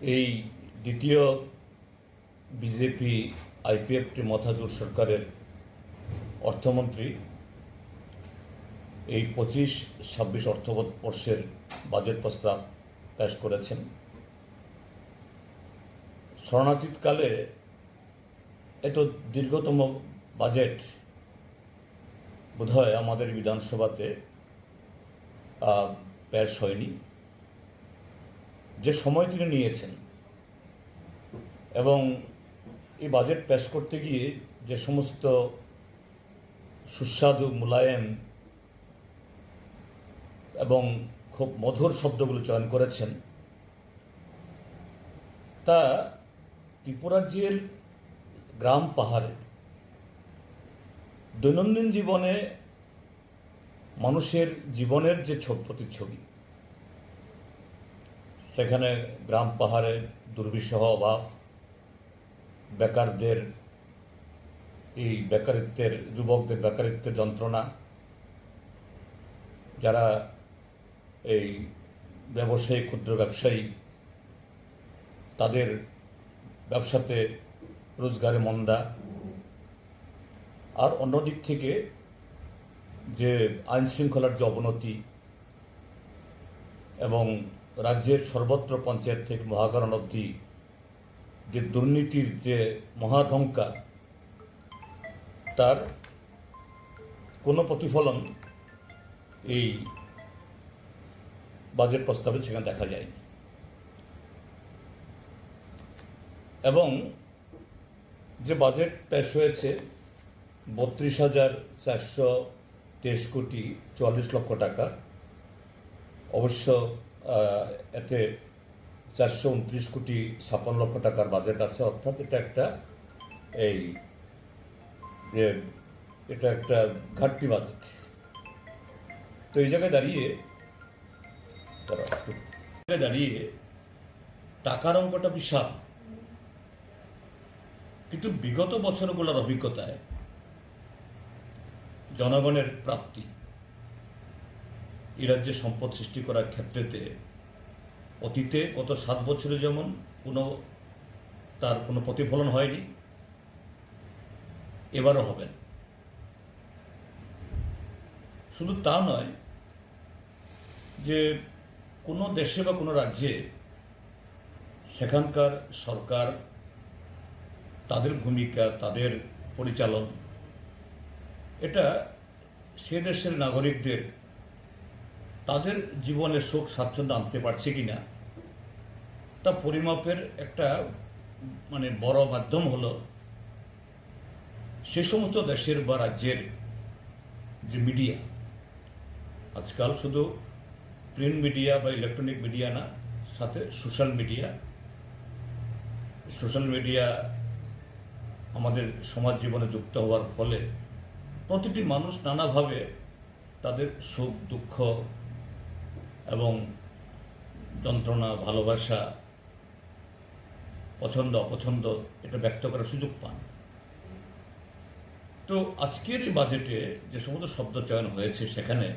এই দ্বিতীয় BJP IPFT মথাজুর সরকারের অর্থমন্ত্রী এই পঁচিশ, ছাব্বিশ অর্থবর্ষের বাজেট প্রস্তাব পেশ করেছেন। শরণাতীতকালে এত দীর্ঘতম বাজেট বোধহয় আমাদের বিধানসভাতে পেশ হয়নি। যে সময় তিনি নিয়েছেন এবং এই বাজেট পেশ করতে গিয়ে যে সমস্ত সুস্বাদু মোলায়েম এবং খুব মধুর শব্দগুলো চয়ন করেছেন, তা ত্রিপুরাজ্যের গ্রাম পাহাড়ে দৈনন্দিন জীবনে মানুষের জীবনের যে প্রতিচ্ছবি সেখানে গ্রাম পাহাড়ে দুর্বিষহ অভাব বেকারদের, এই বেকারিত্বের, যুবকদের বেকারিত্বের যন্ত্রণা, যারা এই ব্যবসায়ী, ক্ষুদ্র ব্যবসায়ী, তাদের ব্যবসাতে রোজগারে মন্দা। আর অন্যদিক থেকে যে আইন শৃঙ্খলার যে অবনতি এবং রাজ্যের সর্বত্র পঞ্চায়েত থেকে মহাকরণ অবধি যে দুর্নীতির যে মহাধঙ্কা তার কোনো প্রতিফলন এই বাজেট প্রস্তাবে সেখানে দেখা যায়নি। এবং যে বাজেট পেশ হয়েছে, বত্রিশ হাজার চারশো তেইশ কোটি চুয়াল্লিশ লক্ষ টাকা, অবশ্য এতে চারশো উনত্রিশ কোটি ছাপ্পান্ন লক্ষ টাকার বাজেট আছে। অর্থাৎ এটা একটা এই এটা একটা ঘাটতি বাজেট তো এই জায়গায় দাঁড়িয়ে দাঁড়িয়ে টাকার অঙ্কটা বিশাল। কিন্তু বিগত বছরগুলোর অভিজ্ঞতায় জনগণের প্রাপ্তি এই রাজ্যে সম্পদ সৃষ্টি করার ক্ষেত্রেতে অতীতে গত সাত বছরে যেমন কোনো তার কোনো প্রতিফলন হয়নি, এবারও হবে শুধু তা নয় যে কোনো দেশে বা কোনো রাজ্যে সেখানকার সরকার তাদের ভূমিকা, তাদের পরিচালন, এটা সে দেশের নাগরিকদের তাদের জীবনে সুখ স্বাচ্ছন্দ্য আনতে পারছে কি না তা পরিমাপের একটা মানে বড় মাধ্যম হলো সে সমস্ত দেশের বা রাজ্যের যে মিডিয়া, আজকাল শুধু প্রিন্ট মিডিয়া বা ইলেকট্রনিক মিডিয়া না, সাথে সোশ্যাল মিডিয়া সোশ্যাল মিডিয়া আমাদের সমাজ জীবনে যুক্ত হওয়ার ফলে প্রতিটি মানুষ নানাভাবে তাদের সুখ দুঃখ এবং যন্ত্রণা, ভালোবাসা, পছন্দ, অপছন্দ, এটা ব্যক্ত করার সুযোগ পান। তো আজকের এই বাজেটে যে সমস্ত শব্দ চয়ন হয়েছে সেখানে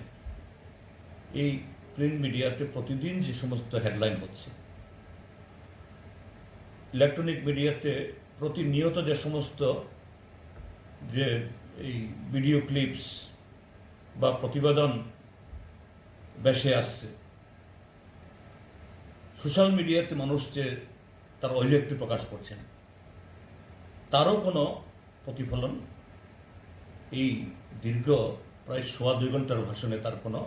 এই প্রিন্ট মিডিয়াতে প্রতিদিন যে সমস্ত হেডলাইন হচ্ছে, ইলেকট্রনিক মিডিয়াতে প্রতিনিয়ত যে সমস্ত যে এই ভিডিও ক্লিপস বা প্রতিবেদন বেশে আসছে সোশ্যাল মিডিয়াতে মানুষ যে তার অভিব্যক্তি প্রকাশ করছেন তারও কোনো প্রতিফলন এই দীর্ঘ প্রায় সোয়া দুই ঘণ্টার ভাষণে তার কোনো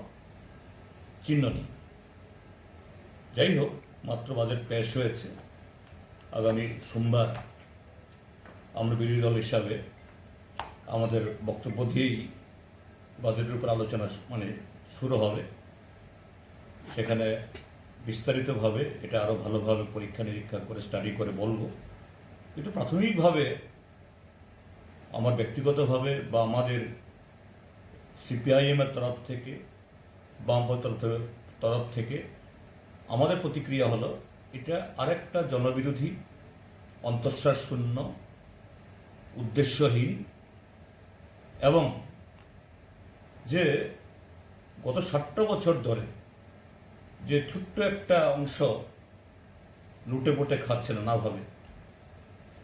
চিহ্ন নেই। যাই হোক, মাত্র বাজেট পেশ হয়েছে। আগামী সোমবার আমরা বিরোধী দল হিসাবে আমাদের বক্তব্য দিয়েই বাজেটের উপর আলোচনা মানে শুরু হবে। সেখানে বিস্তারিতভাবে, এটা আরও ভালোভাবে পরীক্ষা নিরীক্ষা করে স্টাডি করে বলব। কিন্তু প্রাথমিকভাবে আমার ব্যক্তিগতভাবে বা আমাদের সিপিআইএমের তরফ থেকে, বামপন্থ তরফ থেকে আমাদের প্রতিক্রিয়া হলো, এটা আরেকটা জনবিরোধী অন্তঃশ্বাস শূন্য, উদ্দেশ্যহীন এবং যে গত ষাটটা বছর ধরে যে ছোট্ট একটা অংশ লুটে পুটে খাচ্ছে না ভাবে।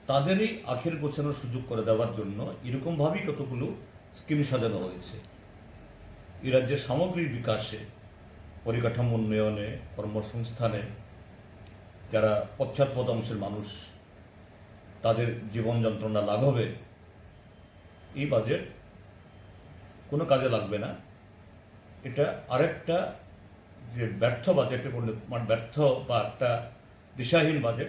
তাদেরই আখের গোছানোর সুযোগ করে দেওয়ার জন্য এরকমভাবেই কতগুলো স্কিম সাজানো হয়েছে। এই রাজ্যের সামগ্রিক বিকাশে, পরিকাঠামো উন্নয়নে, কর্মসংস্থানে যারা পশ্চাৎপদ অংশের মানুষ, তাদের জীবন যন্ত্রণা লাঘবে, এই বাজেট কোনো কাজে লাগবে না। এটা আরেকটা যে ব্যর্থ বাজেটে পরিণত- মানে ব্যর্থ বা একটা দিশাহীন বাজেট,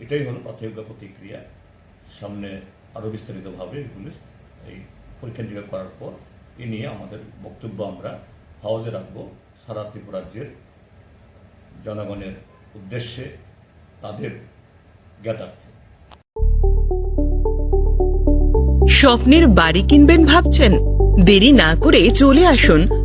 এটাই হলো প্রাথমিক প্রতিক্রিয়া। সামনে আরও বিস্তারিতভাবে এগুলি এই পরীক্ষা নিরীক্ষা করার পর এ নিয়ে আমাদের বক্তব্য আমরা হাউজে রাখব। সারা ত্রিপুরাজ্যের জনগণের উদ্দেশ্যে তাদের জ্ঞাতার্থে। স্বপ্নের বাড়ি কিনবেন ভাবছেন? দেরি না করে চলে আসুন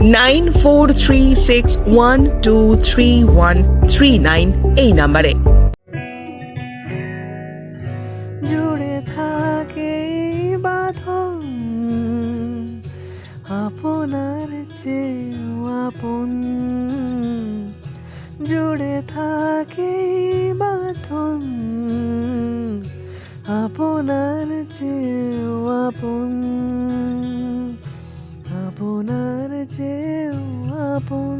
nine four three six one two three one three nine এই নাম্বারে। জুড়ে থাকে বাঁধন, আপনার চেয়েও আপন। জুড়ে থাকে বাঁধন, আপনার চেয়েও আপন। আপনার চেয়েও